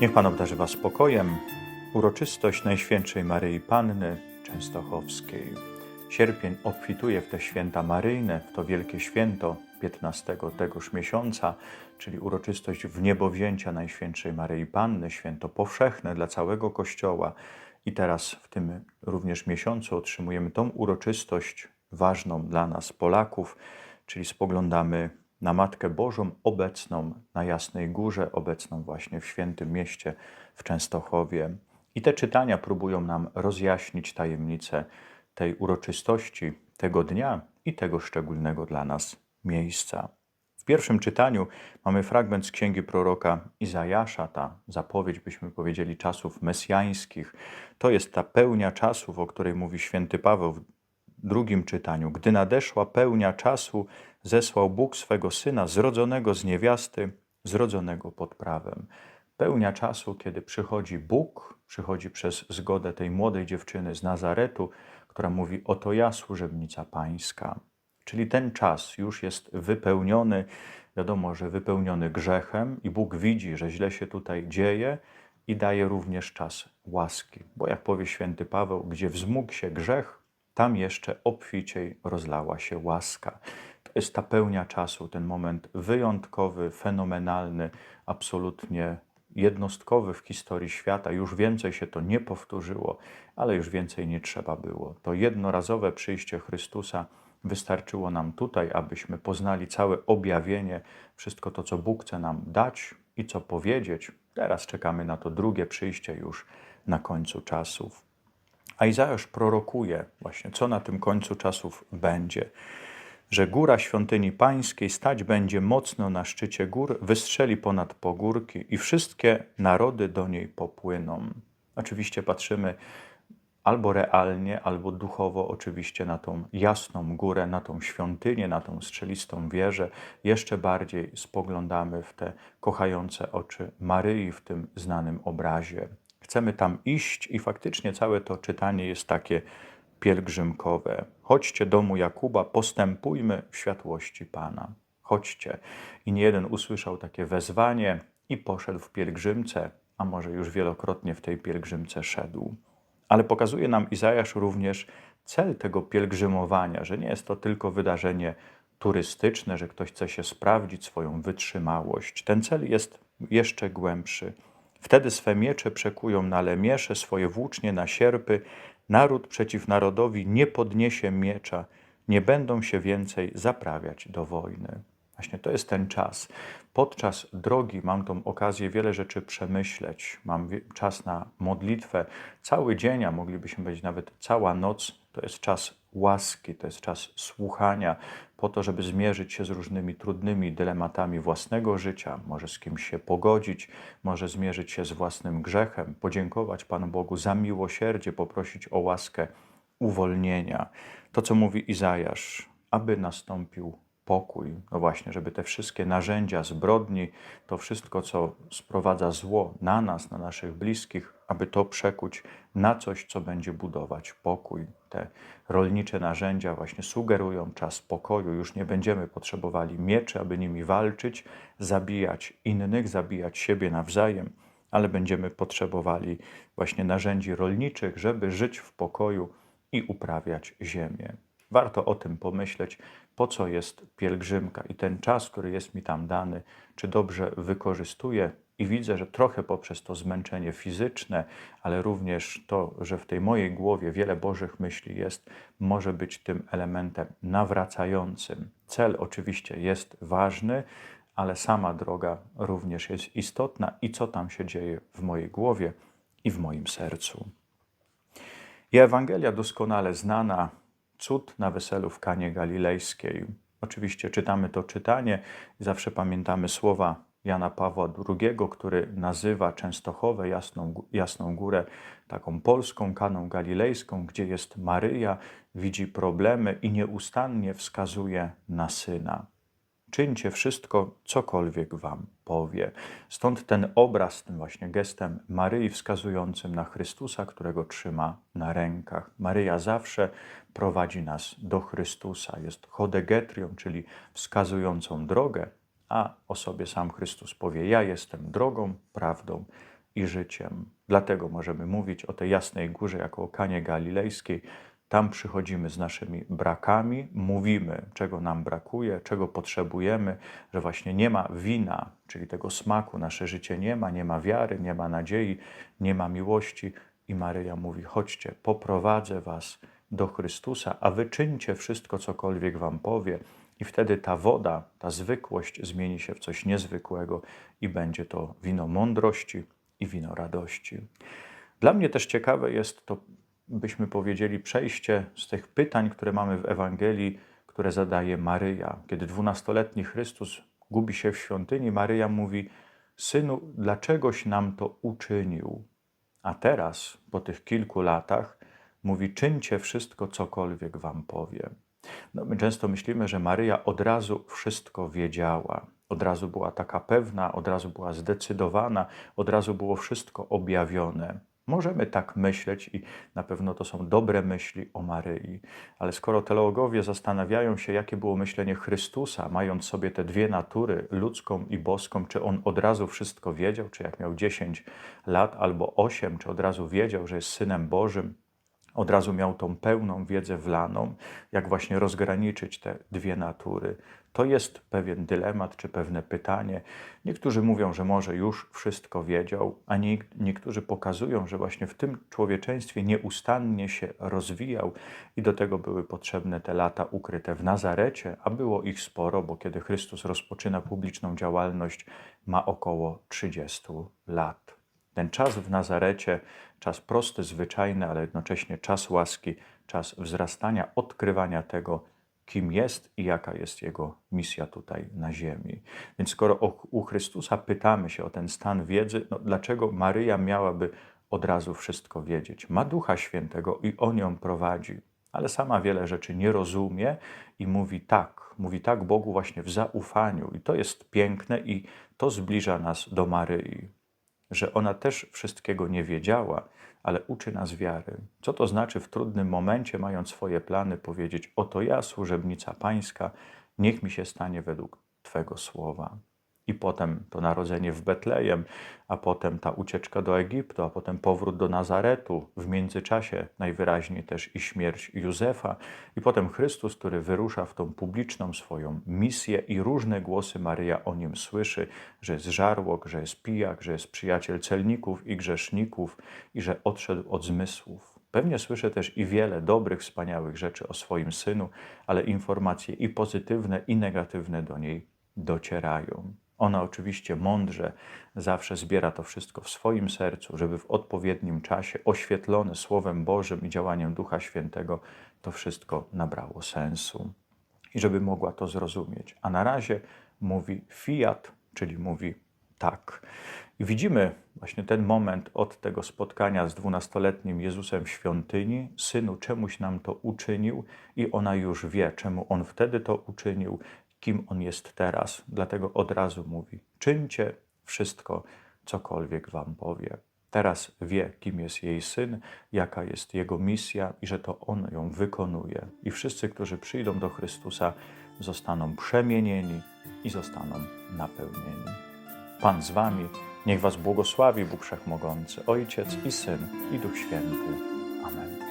Niech Pan obdarzy Was spokojem. Uroczystość Najświętszej Maryi Panny Częstochowskiej. Sierpień obfituje w te święta maryjne, w to wielkie święto 15 tegoż miesiąca, czyli uroczystość wniebowzięcia Najświętszej Maryi Panny, święto powszechne dla całego Kościoła. I teraz w tym również miesiącu otrzymujemy tą uroczystość ważną dla nas, Polaków, czyli spoglądamy na Matkę Bożą obecną na Jasnej Górze, obecną właśnie w świętym mieście w Częstochowie. I te czytania próbują nam rozjaśnić tajemnicę tej uroczystości, tego dnia i tego szczególnego dla nas miejsca. W pierwszym czytaniu mamy fragment z księgi proroka Izajasza, ta zapowiedź, byśmy powiedzieli, czasów mesjańskich. To jest ta pełnia czasów, o której mówi święty Paweł w drugim czytaniu. Gdy nadeszła pełnia czasu, zesłał Bóg swego syna, zrodzonego z niewiasty, zrodzonego pod prawem. Pełnia czasu, kiedy przychodzi Bóg, przychodzi przez zgodę tej młodej dziewczyny z Nazaretu, która mówi: Oto ja, służebnica Pańska. Czyli ten czas już jest wypełniony, wiadomo, że wypełniony grzechem, i Bóg widzi, że źle się tutaj dzieje i daje również czas łaski. Bo jak powie święty Paweł, gdzie wzmógł się grzech, tam jeszcze obficiej rozlała się łaska. To jest ta pełnia czasu, ten moment wyjątkowy, fenomenalny, absolutnie jednostkowy w historii świata. Już więcej się to nie powtórzyło, ale już więcej nie trzeba było. To jednorazowe przyjście Chrystusa wystarczyło nam tutaj, abyśmy poznali całe objawienie, wszystko to, co Bóg chce nam dać i co powiedzieć. Teraz czekamy na to drugie przyjście już na końcu czasów. A Izajasz prorokuje właśnie, co na tym końcu czasów będzie. Że góra świątyni pańskiej stać będzie mocno na szczycie gór, wystrzeli ponad pogórki i wszystkie narody do niej popłyną. Oczywiście patrzymy albo realnie, albo duchowo oczywiście na tą jasną górę, na tą świątynię, na tą strzelistą wieżę. Jeszcze bardziej spoglądamy w te kochające oczy Maryi w tym znanym obrazie. Chcemy tam iść i faktycznie całe to czytanie jest takie pielgrzymkowe. Chodźcie domu Jakuba, postępujmy w światłości Pana. Chodźcie. I nie jeden usłyszał takie wezwanie i poszedł w pielgrzymce, a może już wielokrotnie w tej pielgrzymce szedł. Ale pokazuje nam Izajasz również cel tego pielgrzymowania, że nie jest to tylko wydarzenie turystyczne, że ktoś chce się sprawdzić swoją wytrzymałość. Ten cel jest jeszcze głębszy. Wtedy swe miecze przekują na lemiesze, swoje włócznie na sierpy. Naród przeciw narodowi nie podniesie miecza, nie będą się więcej zaprawiać do wojny. Właśnie to jest ten czas. Podczas drogi mam tą okazję wiele rzeczy przemyśleć. Mam czas na modlitwę. Cały dzień, a moglibyśmy powiedzieć nawet cała noc, to jest czas łaski, to jest czas słuchania, po to, żeby zmierzyć się z różnymi trudnymi dylematami własnego życia, może z kimś się pogodzić, może zmierzyć się z własnym grzechem, podziękować Panu Bogu za miłosierdzie, poprosić o łaskę uwolnienia. To, co mówi Izajasz, aby nastąpił pokój. No właśnie, żeby te wszystkie narzędzia zbrodni, to wszystko, co sprowadza zło na nas, na naszych bliskich, aby to przekuć na coś, co będzie budować pokój. Te rolnicze narzędzia właśnie sugerują czas pokoju. Już nie będziemy potrzebowali mieczy, aby nimi walczyć, zabijać innych, zabijać siebie nawzajem, ale będziemy potrzebowali właśnie narzędzi rolniczych, żeby żyć w pokoju i uprawiać ziemię. Warto o tym pomyśleć, po co jest pielgrzymka i ten czas, który jest mi tam dany, czy dobrze wykorzystuję. I widzę, że trochę poprzez to zmęczenie fizyczne, ale również to, że w tej mojej głowie wiele Bożych myśli jest, może być tym elementem nawracającym. Cel oczywiście jest ważny, ale sama droga również jest istotna i co tam się dzieje w mojej głowie i w moim sercu. I Ewangelia doskonale znana, cud na weselu w Kanie Galilejskiej. Oczywiście czytamy to czytanie zawsze pamiętamy słowa Jana Pawła II, który nazywa Częstochowę, Jasną, Jasną Górę, taką polską Kaną Galilejską, gdzie jest Maryja, widzi problemy i nieustannie wskazuje na Syna. Czyńcie wszystko, cokolwiek wam powie. Stąd ten obraz, tym właśnie gestem Maryi wskazującym na Chrystusa, którego trzyma na rękach. Maryja zawsze prowadzi nas do Chrystusa, jest chodegetrią, czyli wskazującą drogę, a o sobie sam Chrystus powie: Ja jestem drogą, prawdą i życiem. Dlatego możemy mówić o tej jasnej górze jako o Kanie Galilejskiej. Tam przychodzimy z naszymi brakami, mówimy, czego nam brakuje, czego potrzebujemy, że właśnie nie ma wina, czyli tego smaku, nasze życie nie ma, nie ma wiary, nie ma nadziei, nie ma miłości. I Maryja mówi: Chodźcie, poprowadzę Was do Chrystusa, a wy czyńcie wszystko, cokolwiek Wam powie. I wtedy ta woda, ta zwykłość zmieni się w coś niezwykłego i będzie to wino mądrości i wino radości. Dla mnie też ciekawe jest to, byśmy powiedzieli, przejście z tych pytań, które mamy w Ewangelii, które zadaje Maryja. Kiedy dwunastoletni Chrystus gubi się w świątyni, Maryja mówi: Synu, dlaczegoś nam to uczynił? A teraz, po tych kilku latach, mówi: Czyńcie wszystko, cokolwiek wam powie. No, my często myślimy, że Maryja od razu wszystko wiedziała, od razu była taka pewna, od razu była zdecydowana, od razu było wszystko objawione. Możemy tak myśleć i na pewno to są dobre myśli o Maryi, ale skoro teologowie zastanawiają się, jakie było myślenie Chrystusa, mając sobie te dwie natury, ludzką i boską, czy on od razu wszystko wiedział, czy jak miał 10 lat albo 8, czy od razu wiedział, że jest synem Bożym, od razu miał tą pełną wiedzę wlaną, jak właśnie rozgraniczyć te dwie natury. To jest pewien dylemat czy pewne pytanie. Niektórzy mówią, że może już wszystko wiedział, a nie, niektórzy pokazują, że właśnie w tym człowieczeństwie nieustannie się rozwijał i do tego były potrzebne te lata ukryte w Nazarecie, a było ich sporo, bo kiedy Chrystus rozpoczyna publiczną działalność, ma około 30 lat. Ten czas w Nazarecie, czas prosty, zwyczajny, ale jednocześnie czas łaski, czas wzrastania, odkrywania tego, kim jest i jaka jest jego misja tutaj na ziemi. Więc skoro u Chrystusa pytamy się o ten stan wiedzy, no dlaczego Maryja miałaby od razu wszystko wiedzieć? Ma Ducha Świętego i on ją prowadzi, ale sama wiele rzeczy nie rozumie i mówi tak, mówi tak Bogu właśnie w zaufaniu. I to jest piękne i to zbliża nas do Maryi że ona też wszystkiego nie wiedziała, ale uczy nas wiary. Co to znaczy w trudnym momencie, mając swoje plany, powiedzieć: Oto ja, służebnica Pańska, niech mi się stanie według Twego słowa i potem to narodzenie w Betlejem, a potem ta ucieczka do Egiptu, a potem powrót do Nazaretu, w międzyczasie najwyraźniej też i śmierć Józefa, i potem Chrystus, który wyrusza w tą publiczną swoją misję i różne głosy Maryja o nim słyszy, że jest żarłok, że jest pijak, że jest przyjaciel celników i grzeszników i że odszedł od zmysłów. Pewnie słyszę też i wiele dobrych, wspaniałych rzeczy o swoim synu, ale informacje i pozytywne, i negatywne do niej docierają. Ona oczywiście mądrze zawsze zbiera to wszystko w swoim sercu, żeby w odpowiednim czasie, oświetlone Słowem Bożym i działaniem Ducha Świętego, to wszystko nabrało sensu i żeby mogła to zrozumieć. A na razie mówi fiat, czyli mówi tak. I widzimy właśnie ten moment od tego spotkania z dwunastoletnim Jezusem w świątyni. Synu, czemuś nam to uczynił, i ona już wie, czemu on wtedy to uczynił kim on jest teraz. Dlatego od razu mówi: czyńcie wszystko, cokolwiek wam powie. Teraz wie, kim jest jej syn, jaka jest jego misja i że to on ją wykonuje. I wszyscy, którzy przyjdą do Chrystusa, zostaną przemienieni i zostaną napełnieni. Pan z wami, niech was błogosławi Bóg Wszechmogący, Ojciec i Syn i Duch Święty. Amen.